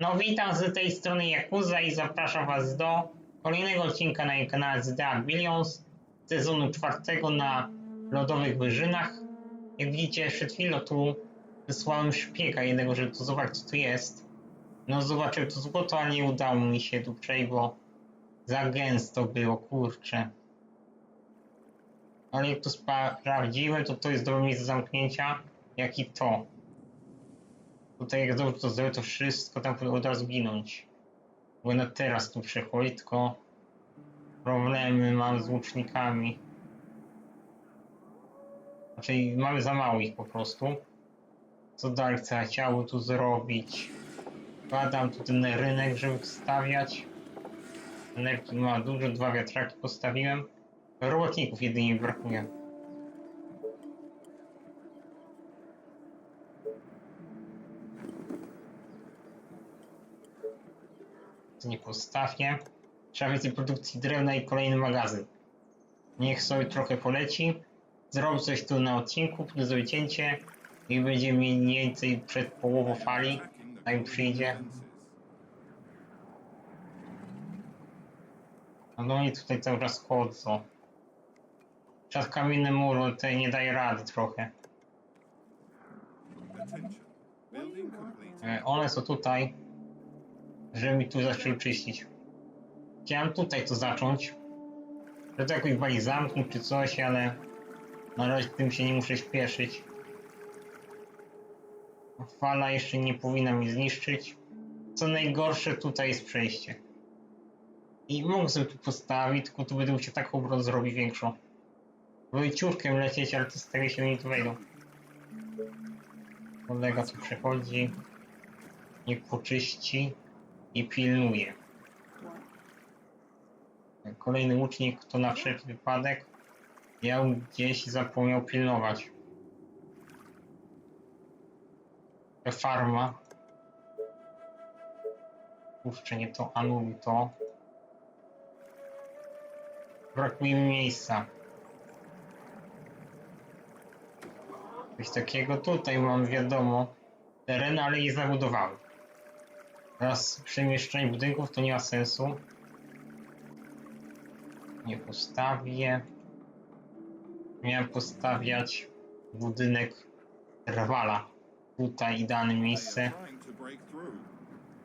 No witam z tej strony Yakuza i zapraszam was do kolejnego odcinka na kanale z The Billions sezonu czwartego na Lodowych Wyżynach. Jak widzicie, przed chwilą tu wysłałem szpiega jednego, żeby tu zobaczyć co tu jest. No zobaczył to złoto, ale nie udało mi się tu przejść, bo za gęsto było, kurczę. Ale jak to sprawdziłem, to to jest dobre miejsce zamknięcia, jak i to. Tutaj jak dobrze to zrobię, to wszystko tam powinno od razu ginąć. Bo na teraz tu przechodzi, tylko problemy mam z łucznikami. Znaczy mamy za mało ich po prostu. Co chcę chciało tu zrobić? Badam tu ten rynek, żeby wstawiać. Energii ma dużo, dwa wiatraki postawiłem. Robotników jedynie brakuje. To nie postawię. Trzeba więcej produkcji drewna i kolejny magazyn. Niech sobie trochę poleci. Zrobię coś tu na odcinku, plus wycięcie i będzie mniej więcej przed połową fali. Tak przyjdzie. No oni tutaj cały czas chodzą. Czas kamienny mur, ale tutaj nie daje rady trochę. E, One są tutaj, żeby mi tu zaczęły czyścić. Chciałem tutaj to zacząć. Że to jakoś bardziej zamknąć czy coś, ale na razie tym się nie muszę śpieszyć. Fala jeszcze nie powinna mi zniszczyć. Co najgorsze tutaj jest przejście. I mogę sobie tu postawić, tylko tu będę musiał taką obronę zrobić większą. Wojciurkiem lecieć, ale to z tego się nie tu wejdą. Kolega tu przechodzi, niech poczyści i pilnuje. Kolejny łucznik to na wszelki wypadek. Ja gdzieś zapomniał pilnować. Farma. Kurczę, nie to, anuluj to. Brakuje mi miejsca. Coś takiego tutaj mam, wiadomo, teren, ale jest zabudowany. Teraz przemieszczenie budynków to nie ma sensu. Nie postawię. Miałem postawiać budynek Rwala. Tutaj idealne miejsce.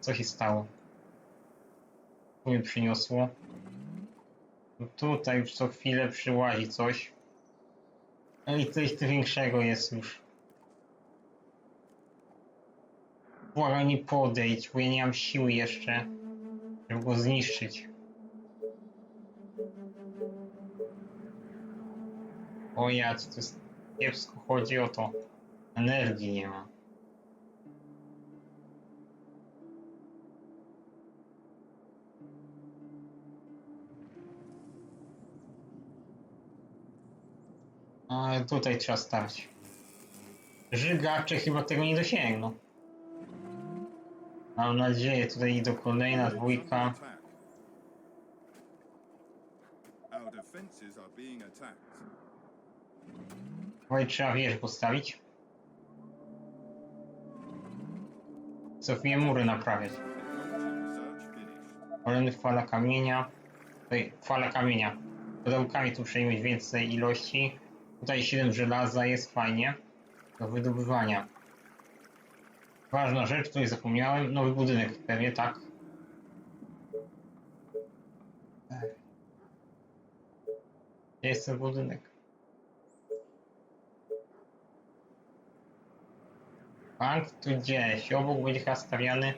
Co się stało? Tu mnie przyniosło. No tutaj już co chwilę przyłazi coś. No i coś większego jest już. Błagam nie podejdź, bo ja nie mam siły jeszcze, żeby go zniszczyć. O ja, to jest kiepsko chodzi o to. Energii nie ma. Ale tutaj trzeba stać. Żygacze chyba tego nie dosięgną. Mam nadzieję, tutaj idą kolejna dwójka. Our defenses are being attacked. Tutaj trzeba wieżę postawić. Cofię mury naprawiać. Finished. Kolejny fala kamienia. Tutaj fala kamienia. Pudełkami tu muszę mieć więcej ilości. Tutaj 7 żelaza jest fajnie. Do wydobywania. Ważna rzecz, której zapomniałem. Nowy budynek pewnie, tak. Gdzie jest ten budynek? Bank tu gdzieś. Obok będzie chyba stawiany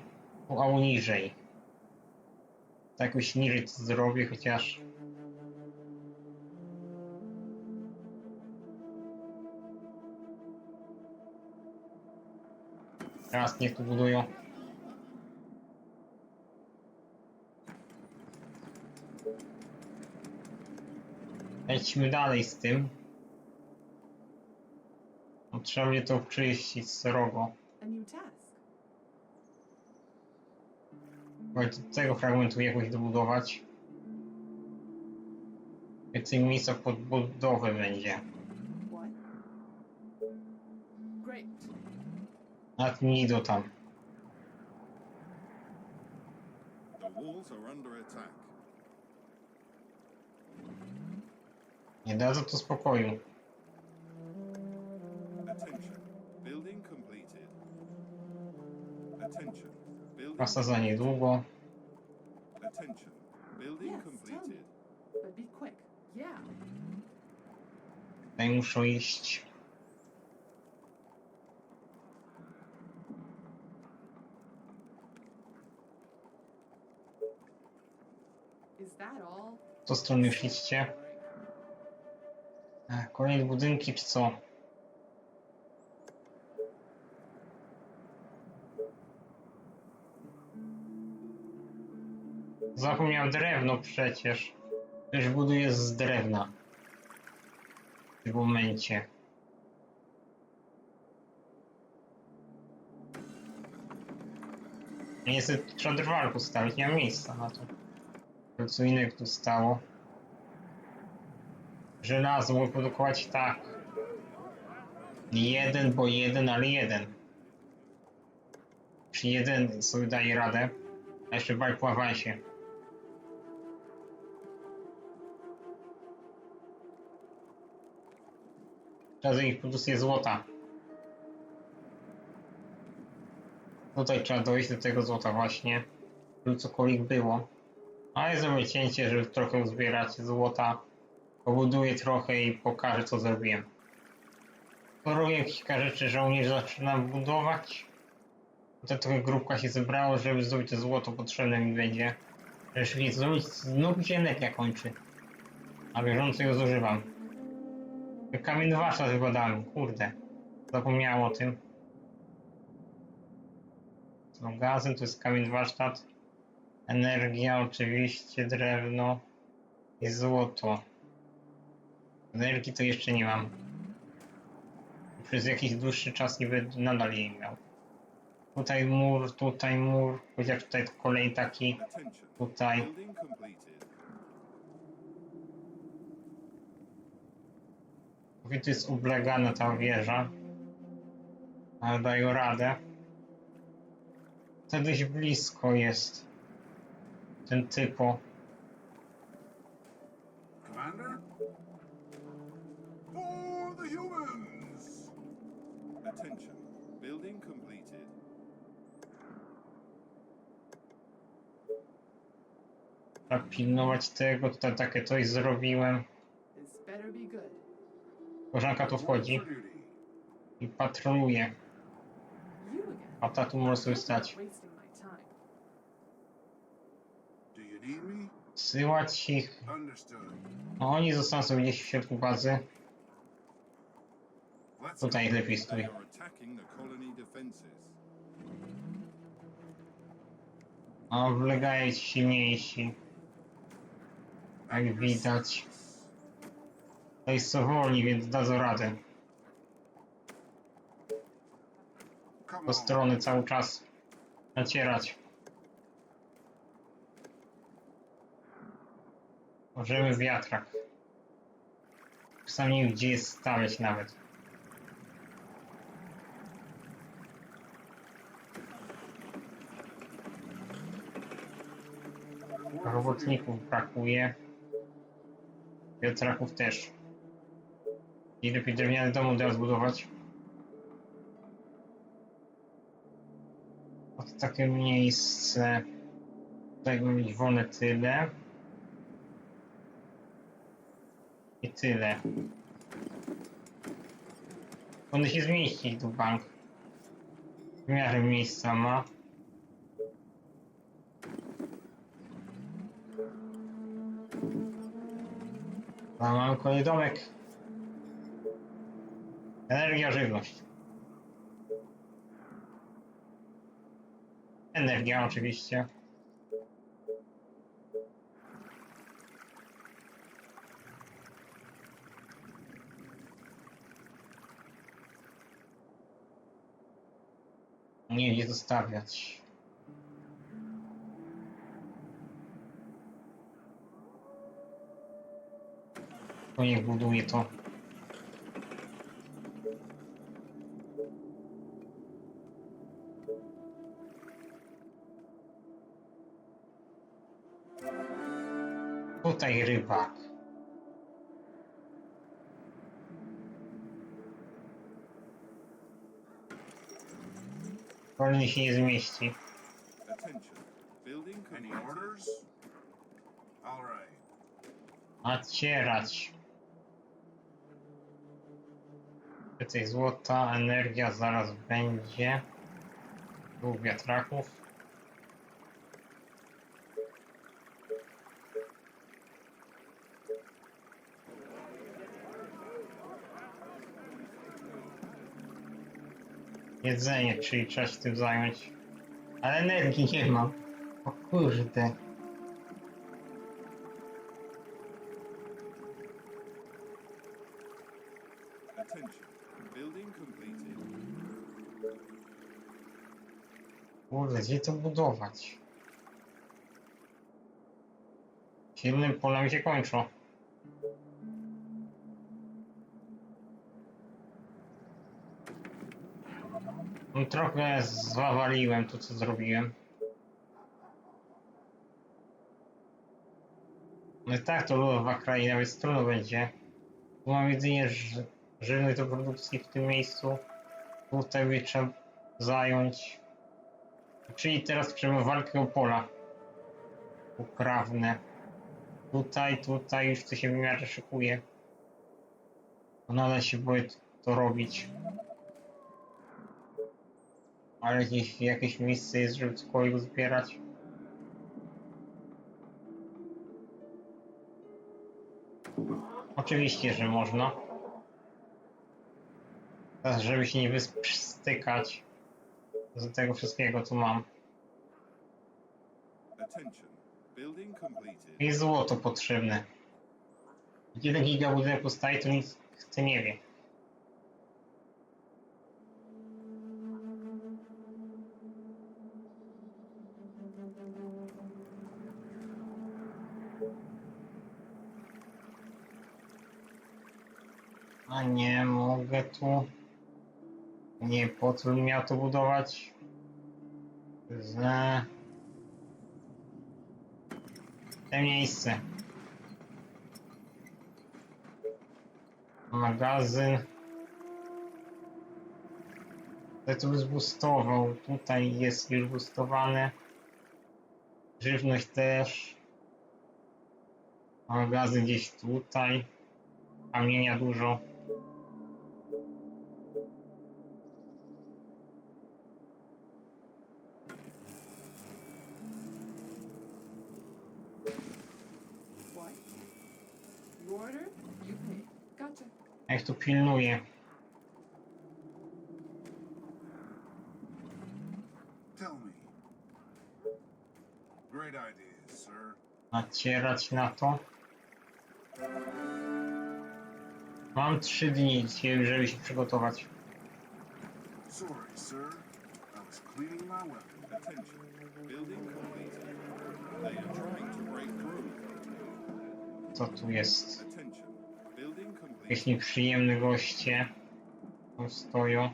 albo niżej. Tak jakoś niżej to zrobię, chociaż... Teraz niech tu budują. Lećmy dalej z tym. No, Trzeba mnie to czyścić srogo. A new task. Bo do tego fragmentu jakoś dobudować. Więcej miejsca pod budowę będzie. Nawet nie idą tam. Nie dadzą tu spokoju. Pasa za niedługo. Attention. Building Yes, tell me. completed. But be quick. Yeah. Tutaj muszą iść. 100 stron już. Kolejne budynki czy co? Zapomniałem drewno przecież. Też buduje z drewna. W tym momencie. Niestety trzeba drwal postawić, nie ma miejsca na to. Co innego tu stało. Żelazo mogę produkować tak. Jeden, bo jeden, ale jeden. Czy jeden sobie daje radę? A jeszcze walk po awansie. Czas ich produkcję złota. Tutaj trzeba dojść do tego złota właśnie. Żeby cokolwiek było. Ale zrobię cięcie, żeby trochę uzbierać złota. Pobuduję trochę i pokażę co zrobiłem. Robię kilka rzeczy, żołnierz zaczynam budować. To trochę grupka się zebrało, żeby zdobyć to złoto potrzebne mi będzie. Szybciej zrobić, znów się energia kończy. A bieżąco ją zużywam. Warsztat chyba dałem, kurde. Zapomniałem o tym. To gazem, to jest kamień warsztat. Energia oczywiście, drewno i złoto. Energii to jeszcze nie mam. Przez jakiś dłuższy czas będę nadal jej miał. Tutaj mur, tutaj mur, chociaż tutaj kolej taki, tutaj. Mówię, tu jest ublegana ta wieża. Ale dają radę. To blisko jest. Ten typo. Commander? For the humans! Attention. Building completed. Trzeba pilnować tego, tutaj takie coś zrobiłem. This better be good. Koleżanka tu wchodzi i patroluje. You again. A ta tu może sobie stać. Wasting my time. Do you need me? Syłać ich. No, oni zostaną sobie gdzieś w środku bazy. Tutaj go. lepiej stój. A wlegają ci silniejsi. Jak widać. To jest co wolni, więc dadzą radę. Do on. strony cały czas nacierać. Możemy wiatrak. Czasami nie gdzie jest stawiać nawet. Robotników brakuje. Wiatraków też. I lepiej drewniany dom teraz zbudować. Oto takie miejsce. Tutaj ma mieć wolne tyle. I tyle. Powinno się zmieścić tu bank. W miarę miejsca ma. A mamy kolejny domek. Energia, żywność. Energia oczywiście. Nie gdzie zostawiać. To niech buduje to. Tutaj rybak. Kolejny się nie zmieści. Attention. Building Any completed. orders? All right. Nacierać. Więcej złota, energia zaraz będzie. Dwóch wiatraków. Jedzenie, czyli trzeba się tym zająć. Ale energii nie mam. O kurde. Kurde, gdzie to budować? Silnym polem się kończą. Trochę zawaliłem to, co zrobiłem. No i tak, to ludowa kraina, więc trudno będzie. Tu mam jedynie żywność do produkcji w tym miejscu. Tutaj by trzeba zająć. Czyli teraz trzeba walkę o pola uprawne. Tutaj, tutaj już to się w miarę szykuje. No nadal się boję to robić. Ale jakieś, jakieś miejsce jest, żeby cokolwiek zbierać. Oczywiście, że można. Teraz, żeby się nie wystykać z tego wszystkiego, co mam. Jest złoto potrzebne. Ten giga budynek powstaje, to nic chce nie wie. Nie mogę tu. Nie, po co bym miał to budować? Źle. Te miejsce. Magazyn. Ja to zbustował. Tutaj jest już bustowane. Żywność też. Magazyn gdzieś tutaj. Kamienia dużo. What? You order, you pay. Gotcha. Ja ich tu pilnuję. Tell me. Great ideas, sir. Nacierać na to. Mam trzy dni żeby się przygotować. Sorry, sir. I was cleaning my weapon. Attention. Building completed. They are trying to break through. Co tu jest? Jakieś nieprzyjemne goście. Tu stoją.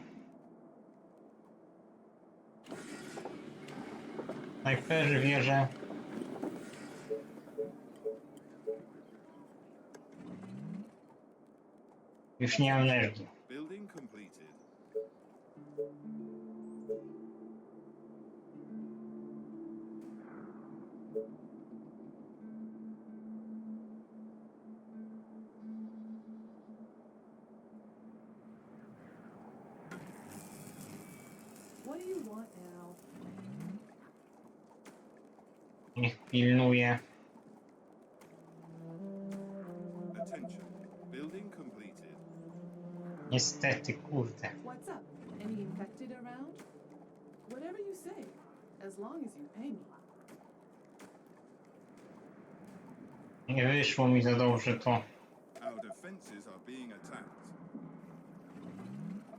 Snajperzy wierzę. Już nie mam energii. Attention. Building completed. Niestety, kurde. What's up? Any infected around? Whatever you say, as long as you pay me. Nie wyszło mi za dobrze to. Our defenses are being attacked.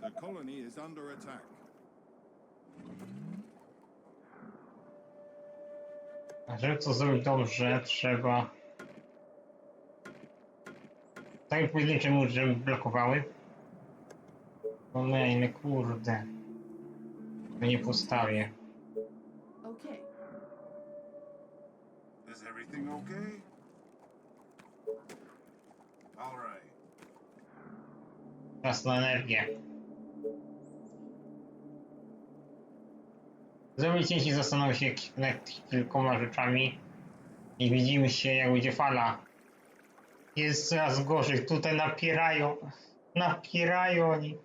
The colony is under attack. A żeby to zrobić dobrze, trzeba... Tak pojedyncze mu, żeby blokowały. Kolejny, kurde. To nie postawię. Okay, Is everything okay? All right. Czas na energię. Zrobić cięcie zastanowił się nad kilkoma rzeczami i widzimy się jak będzie fala. Jest coraz gorzej, tutaj napierają, napierają oni.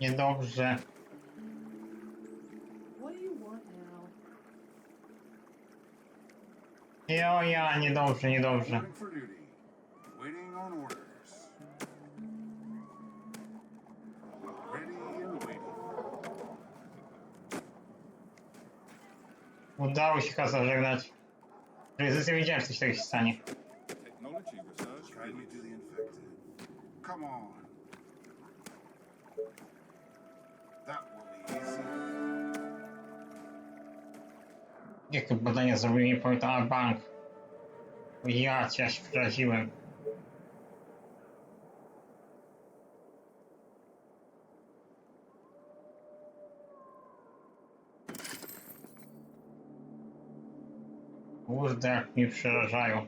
Niedobrze. Jo, ja, niedobrze, niedobrze. Udało się chyba zażegnać. Prezydencja wiedziałem, że coś takiego się stanie. Technology research Kindly finished. to the infected. Come on. That will be easy. Jakie badania zrobiłem, nie pamiętam, a bank. Ja cię się wraziłem. Kurde, mi przerażają.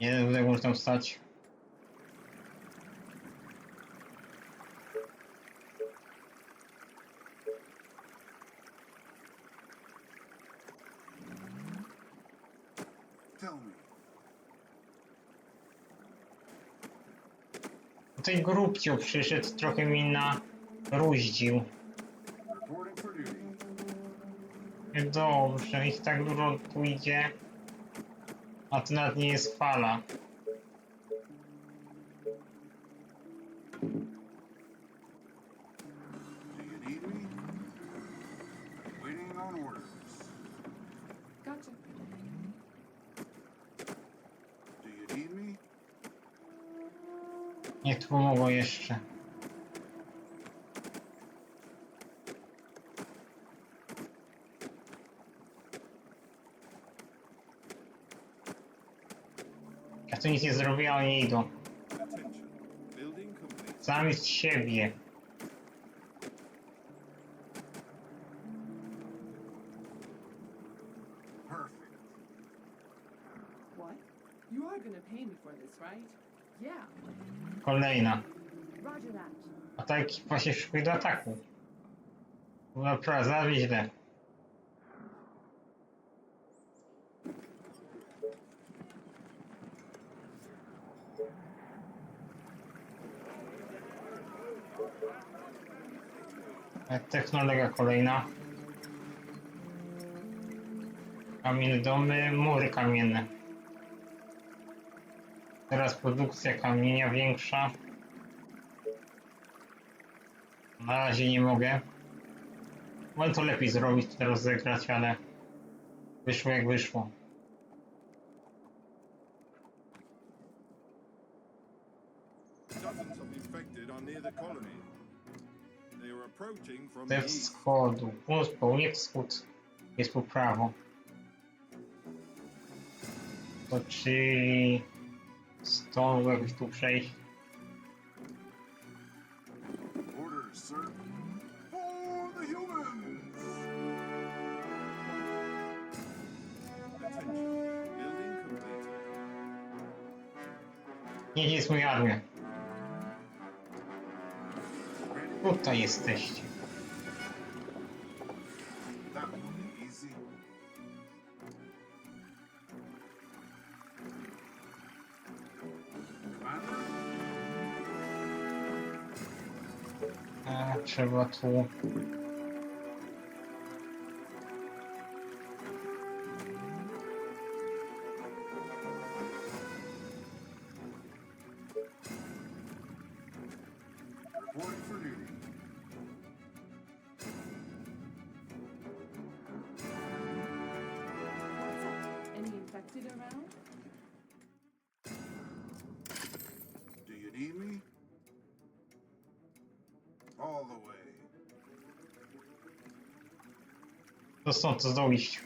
Nie będę mógł tam stać. Me. Tutaj grubcio przyszedł, trochę mi na. Dobrze, ich tak dużo tu idzie. A to nawet nie jest fala. Nie tu pomogło jeszcze. Tu nic nie zrobiłem, ale nie idą. Sami z siebie. Perfect. What? You are gonna pay me for this, right? Yeah. Kolejna. Roger that. A ta ekipa się szykuje do ataku. Naprawdę, źle. E, Technologia kolejna. Kamienne domy, mury kamienne. Teraz produkcja kamienia większa. Na razie nie mogę. Mogę to lepiej zrobić, to rozegrać, ale wyszło jak wyszło. Dozens of infected are near the colony. They are approaching from Ze wschodu, północ, południe, wschód. Jest po prawo. To czyli stąd jakoś tu przejść. Nie, nie jest moja armia. Tutaj jesteście. Trzeba tu... Infected around? Do you need me? All the way. To stąd to zdołu iść.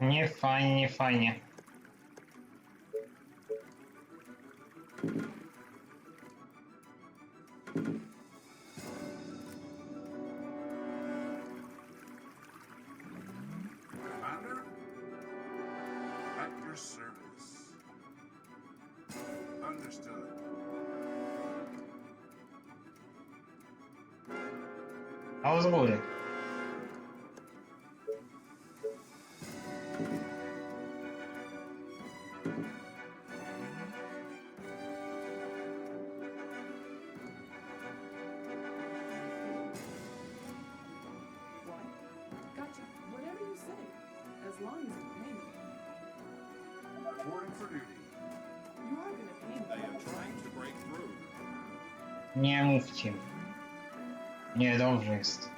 Nie fajnie, nie fajnie. Understood. A z góry. Nie, dobrze jest.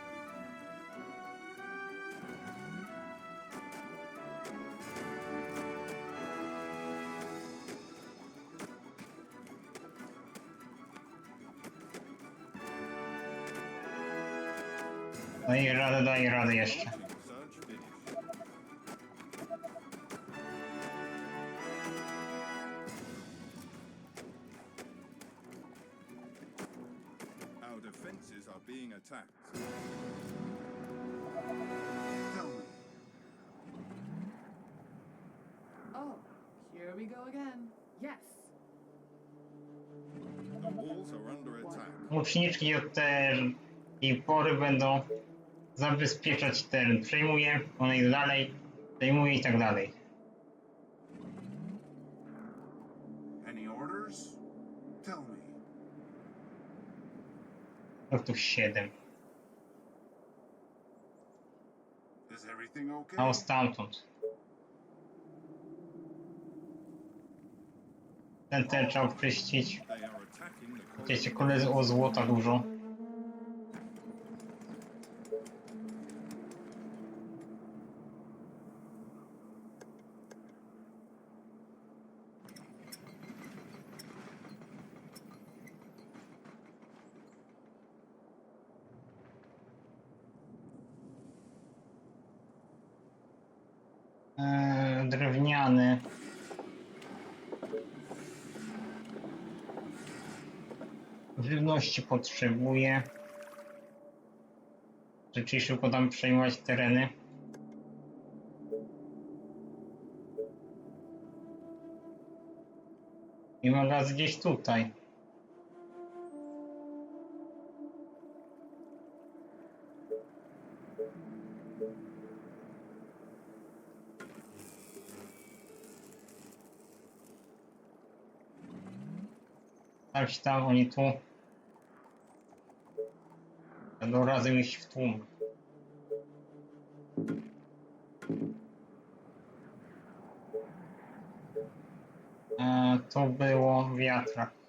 Daj radę, daj radę jeszcze. Łuczniczki od tej pory będą zabezpieczać teren. Przejmuję, one idą dalej, przejmuję i tak dalej. me. Punktów 7. Is everything okay? A o stamtąd. Ten trzeba czyścić. Wiecie, kule o złota dużo. Eee, drewniany. Żywności potrzebuję. Szybko tam przejmować tereny. I magaz gdzieś tutaj. Się tam, oni tu. Będą razem iść w tłum. E, to było wiatrak.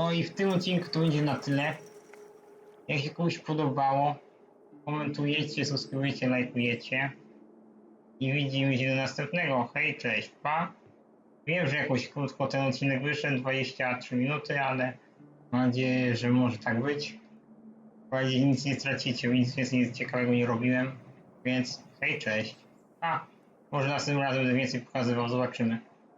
No i w tym odcinku to będzie na tyle. Jak się komuś podobało, komentujecie, subskrybujcie, lajkujecie. I widzimy się do następnego. Hej, cześć, pa. Wiem, że jakoś krótko ten odcinek wyszedł, 23 minuty, ale mam nadzieję, że może tak być. Bardziej nic nie stracicie, nic, nic ciekawego nie robiłem. Więc hej, cześć. A, może następnym razem będę więcej pokazywał, zobaczymy.